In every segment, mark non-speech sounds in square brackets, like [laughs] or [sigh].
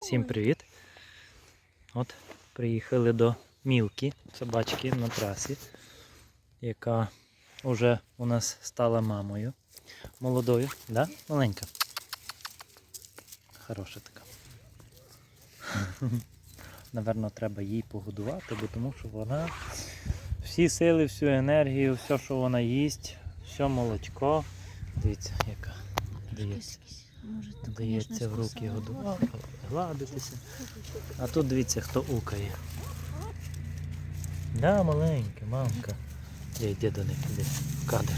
Всім привіт! От приїхали до Мілки, собачки на трасі, яка вже у нас стала мамою молодою, да? Маленька. Хороша така. [laughs] Наверно, треба їй погодувати, бо тому що вона всі сили, всю енергію, все, що вона їсть, все молочко. Дивіться, яка дається. Може, то, Дається в руки годувати, гладитися. А тут дивіться, хто укає. Да, маленька, мамка. Я йди до них іди. в Кадр.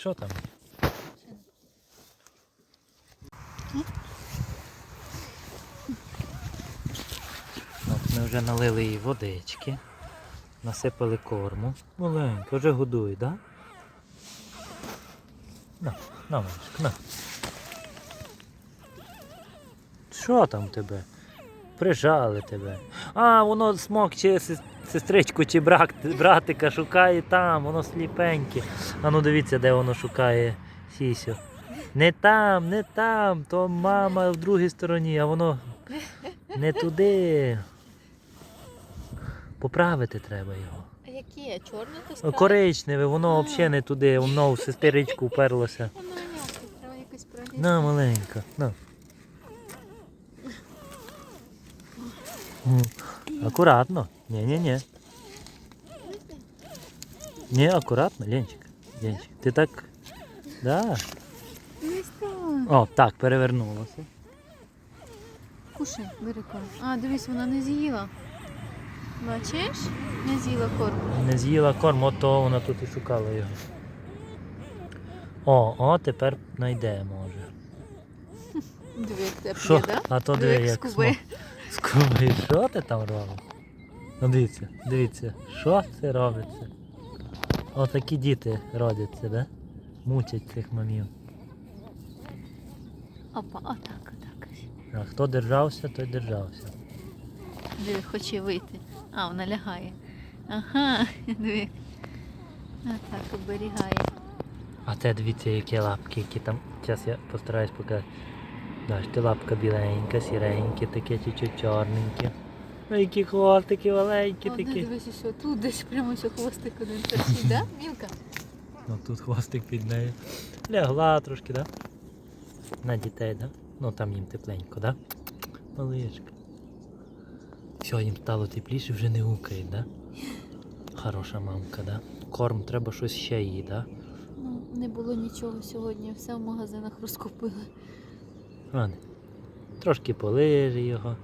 Що там? От ми вже налили їй водички, насипали корму. Маленька, вже годує, так? На, на, малышка, на. Що там тебе? Прижали тебе. А, воно смок чи сестричку чи брат, братика шукає там, воно сліпеньке. А ну дивіться, де воно шукає сісю. Не там, не там, то мама в другій стороні, а воно не туди. Поправити треба його. А яке? Чорне то. Коричневе, воно взагалі не туди, воно в сестричку уперлося. Треба якось. На, маленька, на. Акуратно. Ні-ні-ні. Ні, акуратно, Ленчик. Ленчик. Ти так. Да. О, так, перевернулося. Кушай, бери корм. А, дивись, вона не з'їла. Бачиш? Не з'їла корм. Не з'їла корм, ото вона тут і шукала його. О, о, тепер знайде, може. Диви, як тебе Що? да? А то Диви, диви, як скубе. Скуби, що ти там робиш? Ну дивіться, дивіться, що це робиться? Отакі діти родяться, да? Мучать цих мамів. Опа, отак, отак. А хто держався, той держався. Диви, хоче вийти. А, вона лягає. Ага, [laughs] диви. А так оберігає. А те дивіться, які лапки, які там. Зараз я постараюсь показати. Бачите, лапка біленька, сіренькі, таке чуть-чуть чорненькі. Ну які хвостики маленькі такі. дивись, що тут десь прямо ось хвостик один торчить, да, Мілка? Ну тут хвостик під нею. Лягла трошки, да? На дітей, да? Ну там їм тепленько, да? Малишка. Їм стало тепліше, вже не гукає, да? Хороша мамка, да? Корм, треба щось ще їй, да? Ну, не було нічого сьогодні, все в магазинах розкупили. Ладно. Трошки полижи його.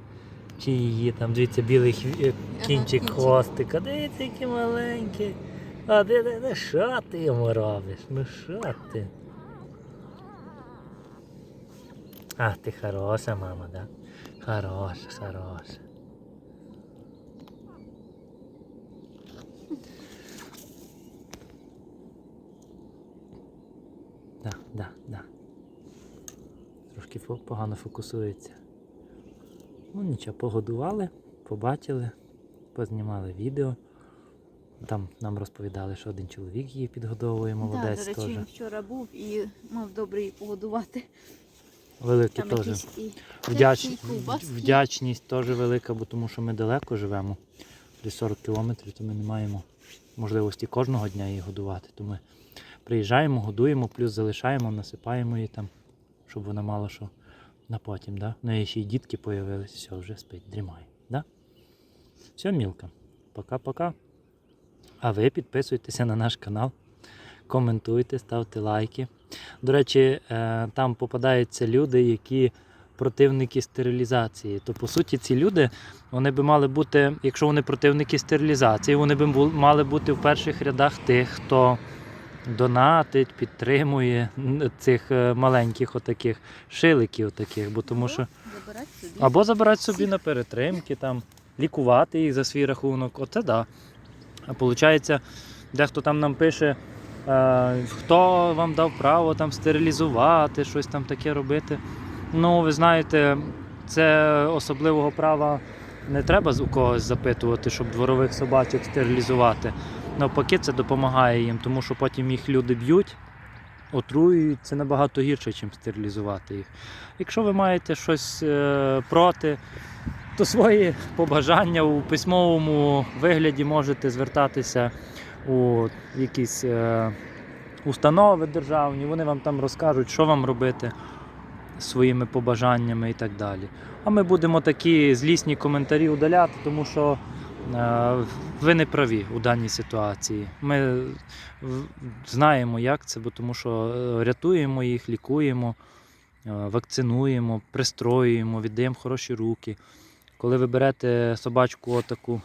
Чи її там, дивіться, білий хві- е, кінчик хвостика. Дивіться, який маленький. А де, де, де, що ти йому робиш? Ну що ти? А, ти хороша мама, да? Хороша, хороша. Да, да, да. Трошки погано фокусується. Ну нічого, погодували, побачили, познімали відео. Там нам розповідали, що один чоловік її підгодовує, молодець да, до речі, теж. вчора був і мав добре її погодувати. Великий Там теж. якісь і Вдяч... Вдячність теж велика, бо тому що ми далеко живемо, десь 40 кілометрів, то ми не маємо можливості кожного дня її годувати. То ми приїжджаємо, годуємо, плюс залишаємо, насипаємо її там, щоб вона мала що на потім. Да? Ну і ще й дітки появились, все, вже спить, дрімає. Да? Все, мілка. Пока-пока. А ви підписуйтеся на наш канал, коментуйте, ставте лайки. До речі, е, там попадаються люди, які противники стерилізації. То по суті ці люди вони би мали бути, якщо вони противники стерилізації, вони би мали бути в перших рядах тих, хто донатить, підтримує цих е, маленьких отаких шиликів таких, бо тому що або забирати собі на перетримки, там, лікувати їх за свій рахунок. Оце да. А виходить, дехто там нам пише, е, хто вам дав право там стерилізувати, щось там таке робити. Ну, ви знаєте, це особливого права не треба у когось запитувати, щоб дворових собачок стерилізувати. Навпаки, це допомагає їм, тому що потім їх люди б'ють, отруюють, це набагато гірше, ніж стерилізувати їх. Якщо ви маєте щось е, проти, то свої побажання у письмовому вигляді можете звертатися у якісь е, установи державні, вони вам там розкажуть, що вам робити своїми побажаннями і так далі. А ми будемо такі злісні коментарі удаляти, тому що е, ви не праві у даній ситуації. Ми знаємо, як це, бо тому що е, рятуємо їх, лікуємо, е, вакцинуємо, пристроюємо, віддаємо хороші руки. Коли ви берете собачку отаку,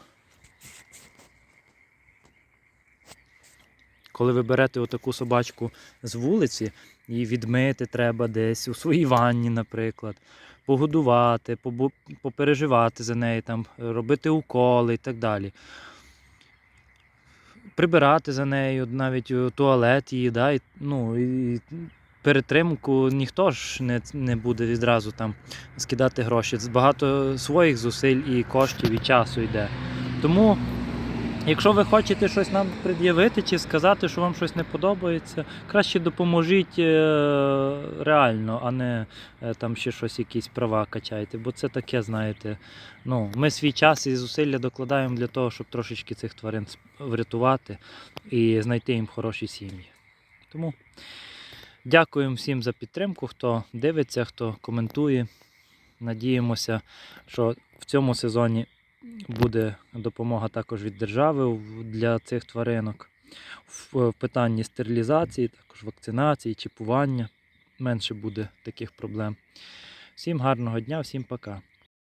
коли ви берете отаку собачку з вулиці, її відмити треба десь у своїй ванні, наприклад, погодувати, попереживати за нею, там, робити уколи і так далі. Прибирати за нею, навіть у туалет її, да, і, ну, і перетримку ніхто ж не, не буде відразу там скидати гроші. Багато своїх зусиль і коштів, і часу йде. Тому, якщо ви хочете щось нам пред'явити чи сказати, що вам щось не подобається, краще допоможіть е, реально, а не е, там ще щось, якісь права качайте. Бо це таке, знаєте. Ну, ми свій час і зусилля докладаємо для того, щоб трошечки цих тварин врятувати і знайти їм хороші сім'ї. Тому дякуємо всім за підтримку, хто дивиться, хто коментує. Надіємося, що в цьому сезоні буде допомога також від держави для цих тваринок. В питанні стерилізації, також вакцинації, чіпування. Менше буде таких проблем. Всім гарного дня, всім пока.